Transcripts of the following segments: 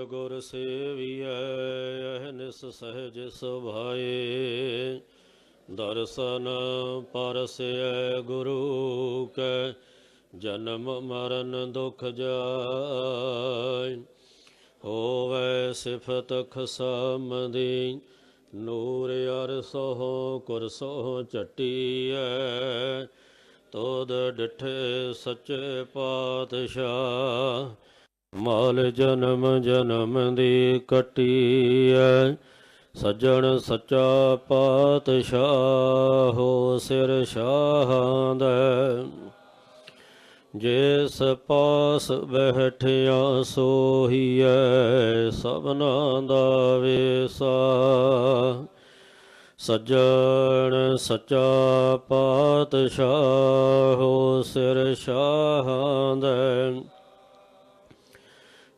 ਸਗਲ ਗੁਰ ਸੇਵੀਐ ਅਹਨਿਸ ਸਹਿਜ ਸੁਭਾਏ। ਦਰਸ਼ਨ ਪਰਸੈ ਗੁਰੂ ਕੈ, ਜਨਮ ਮਰਨ ਦੁਖ ਜਾਇ ਹੋਵੇ ਸਿਫਤ ਖਸਮਦੀ, ਨੂਰ ਅਰਸੋ ਕੁਰਸੋ ਚਟੀਐ ਤੋਦ ਡਿਠੇ ਸੱਚੇ ਪਾਤਸ਼ਾਹ ਮਾਲ ਜਨਮ ਜਨਮ ਦੀ ਕਟੀਐ, ਸੱਜਣ ਸੱਚਾ ਪਾਤਸ਼ਾਹ ਹੋ ਸਿਰ ਸ਼ਾਹਾਂ ਦਾ। ਜਿਸ ਪਾਸ ਬੈਠਿਆ ਸੋਹੀਐ, ਸਭਨਾ ਦਾ ਵੇਸਾ। ਸੱਜਣ ਸੱਚਾ ਪਾਤਸ਼ਾਹ ਹੋ ਸਿਰ ਸ਼ਾਹਾਂ ਦਾ।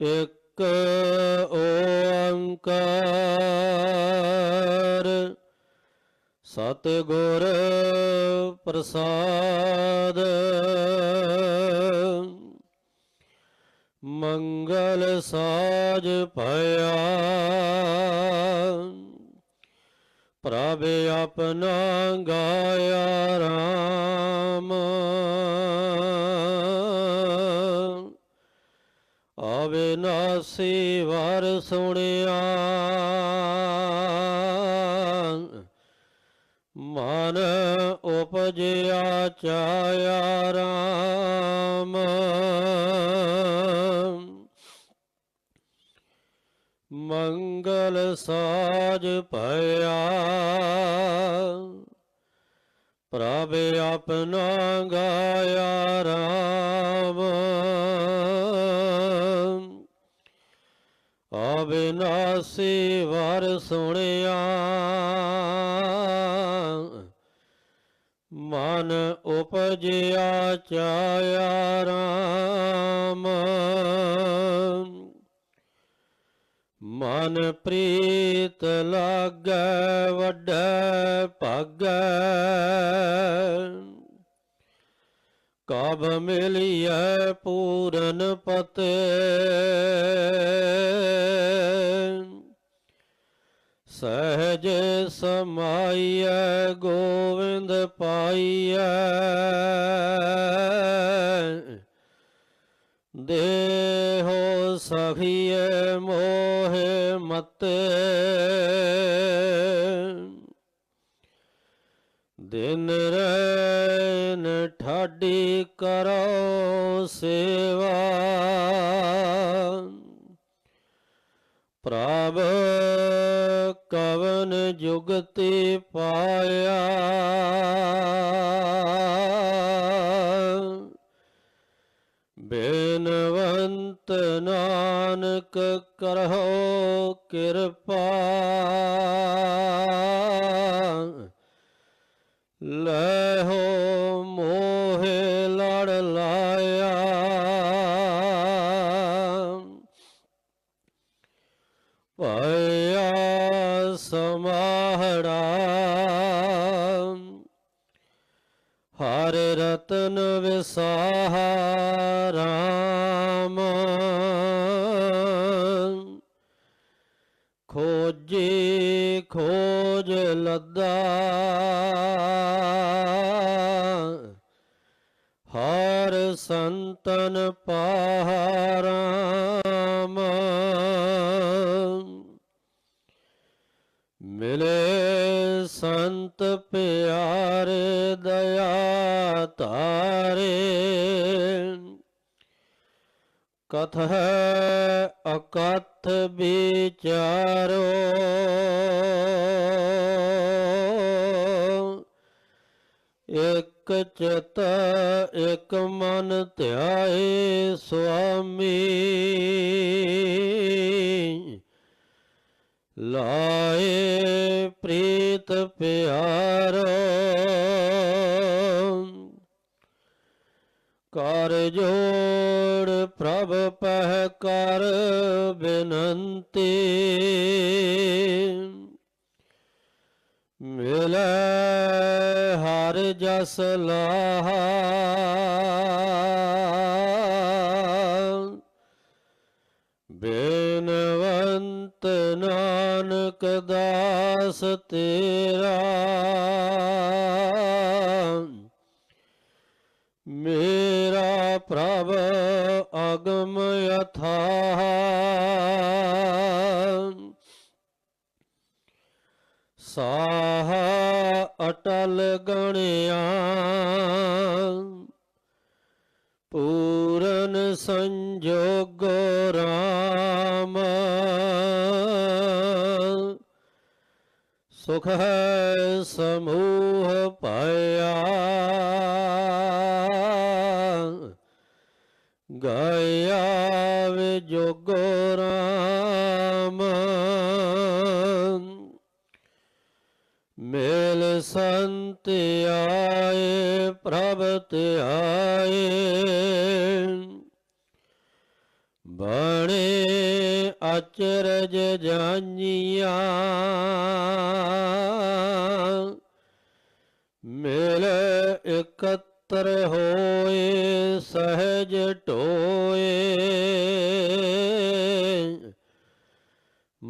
ਇੱਕ ਓੰਕਾਰ। ਸਤਿਗੁਰ ਪ੍ਰਸਾਦ। ਮੰਗਲ ਸਾਜ ਭਇਆ। ਪ੍ਰਭ ਆਪਣਾ ਗਾਇਆ ਰਾਮ। ਅਵਿਨਾਸੀ ਵਰ ਸੁਣਿਆ। ਮਨ ਉਪਜਿਆ ਚਾਇਆ ਰਾਮ। ਮੰਗਲ ਸਾਜ ਭਇਆ। ਪ੍ਰਭ ਆਪਣਾ ਗਾਇਆ ਰਾਮ। ਅਬਿਨਾਸੀ ਵਰ ਸੁਣਿਆ। ਮਨ ਉਪਜਿਆ ਚਾਇਆ ਰਾਮ। ਮਨ ਪ੍ਰੀਤ ਲਾਗੈ ਵੱਡੈ ਭਾਗੈ। ਕਬ ਮਿਲਿਐ ਪੂਰਨ ਪਤੇ। ਸਹਜ ਸਮਾਈਐ ਗੋਵਿੰਦ ਪਾਈਐ। ਦੇਹੋ ਸਖੀਏ ਮੋਹਿ ਮਤੇ। ਦਿਨ ਰੈਨ ਠਾਡੀ ਕਰੋ ਸੇਵਾ। ਪ੍ਰਭ ਕਵਨ ਜੁਗਤੀ ਪਾਇਆ। ਬੇਨਵੰਤ ਨਾਨਕ ਕਰਹੁ ਕਿਰਪਾ। ਲੈ ਵਿਸਾਹਾ ਰਾਮ ਖੋਜੀ ਖੋਜ ਲੱਦਾ ਹਰ ਸੰਤਨ ਪਾਰਾਮ ਮਿਲੇ ਕਥ ਹੈ ਅਕਥ ਵਿਚਾਰੇ ਵਿਚਾਰੋ। ਇਕ ਚਿਤ ਇਕ ਮਨ ਧਿਆਏ ਸੁਆਮੀ। ਲਾਏ ਪ੍ਰੀਤ ਪਿਆਰੋ। ਕਰ ਜੋੜ ਪ੍ਰਭ ਪਹਿ ਕਰ ਬਿਨੰਤੀ। ਮਿਲੈ ਹਰ ਜਸ ਲਾਹਾ। ਬੇਨਵੰਤ ਨਾਨਕ ਦਾਸ ਤੇਰਾ ਅਟਲ ਗਣਿਆ। ਪੂਰਨ ਸੰਜੋਗ ਰਾਮ। ਸੁਖ ਹੈ ਸਮੂਹ ਪਾਇਆ। ਗਾਇਆ ਵੇ ਜੋਗੋ ਰਾਮ। ਸੰਤ ਆਏ ਪ੍ਰਭ ਧਿਆਏ ਬਣੇ ਅਚਰਜ ਜਾਨੀਆਂ ਮਿਲ ਇਕੱਤਰ ਹੋਏ ਸਹਿਜ ਢੋਏ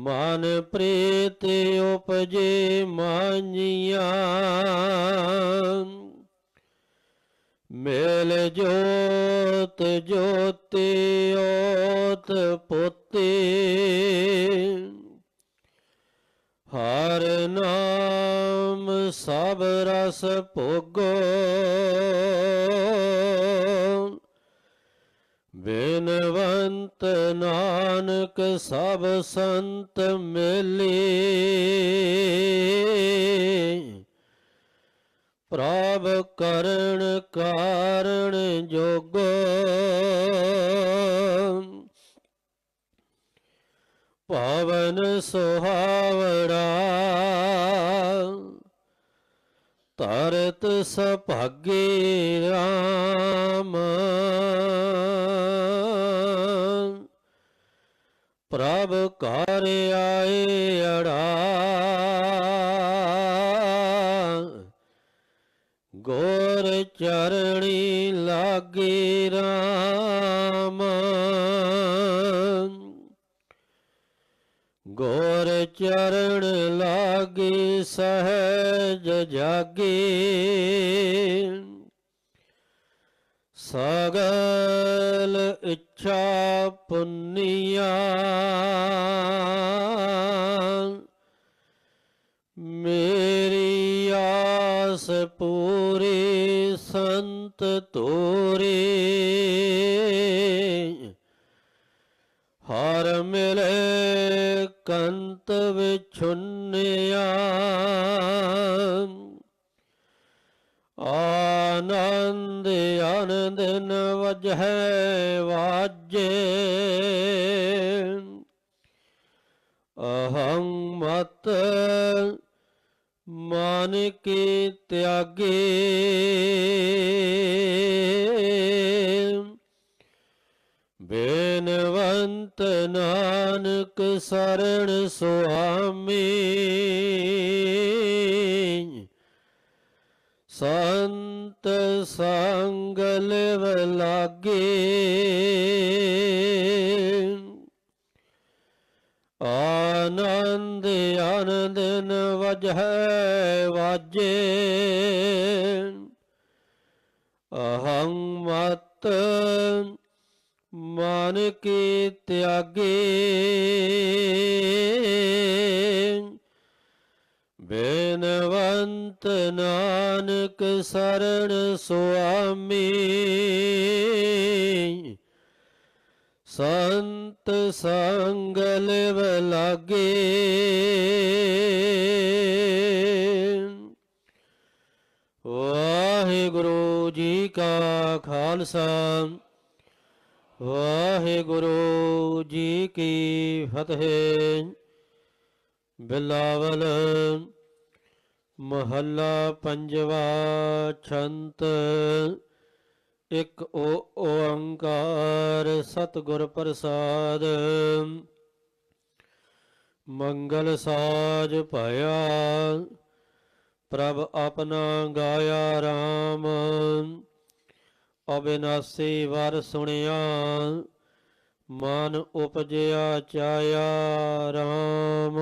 ਮਨ ਪ੍ਰੀਤ ਉਪਜੇ ਮਾਨੀਆਂ ਮੇਲ ਜੋਤ ਜੋਤੀ ਓਤ ਪੋਤੀ। ਹਰ ਨਾਮ ਸਭ ਰਸ ਭੋਗੋ। ਬੇਨਵੰਤ ਨਾਨਕ ਸਭ ਸੰਤ ਮਿਲੀ। ਪ੍ਰਭ ਕਰਣ ਕਾਰਣ ਜੋਗੋ। ਪਵਨ ਸੁਹਾਵੜਾ ਤਰਤ ਸੁਭਾਗੇ ਰਾਮ। ਪ੍ਰਭ ਕਰ ਆਏ ਅੜਾ। ਗੋਰ ਚਰਣੀ ਲਾਗੇ ਇੱਛਾ ਮੇਰੀ ਆਸ ਪੂਰੀ ਸੰਤ ਤੋਰੇ। ਹਰ ਮਿਲੇ ਕੰਤ ਵਿਛੁੰਨਿਆ। ਆਨੰਦ ਆਨੰਦਨ ਵਜਹਿ ਵਾਜੇ। ਸਰਣ ਸੁਆਮੀ। ਸੰਤ ਸੰਗ ਲਿਵ ਲਾਗੇ ਆਨੰਦ ਆਨੰਦ ਨ ਵਜਹਿ ਵਾਜੇ। ਅਹੰ ਮਤ ਮਨ ਕੀ ਤਿਆਗੇ। ਬੇਨਵੰਤ ਨਾਨਕ ਸਰਣ ਸੁਆਮੀ। ਸੰਤ ਸੰਗ ਲਿਵ ਲਾਗੇ ਵਾਹਿਗੁਰੂ ਜੀ ਕਾ ਖਾਲਸਾ। ਵਾਹਿਗੁਰੂ ਜੀ ਕੀ ਫਤਿਹ। ਬਿਲਾਵਲ ਮਹੱਲਾ ਪੰਜਵਾ ਛੰਤ। ਇੱਕ ਓ ਓੰਕਾਰ ਸਤਿਗੁਰ ਪ੍ਰਸਾਦ। ਮੰਗਲ ਸਾਜ ਭਇਆ, ਪ੍ਰਭ ਆਪਣਾ ਗਾਇਆ RAM ਅਬਿਨਾਸੀ ਵਰ ਸੁਣਿਆ ਮਨ ਉਪਜਿਆ ਚਾਇਆ ਰਾਮ।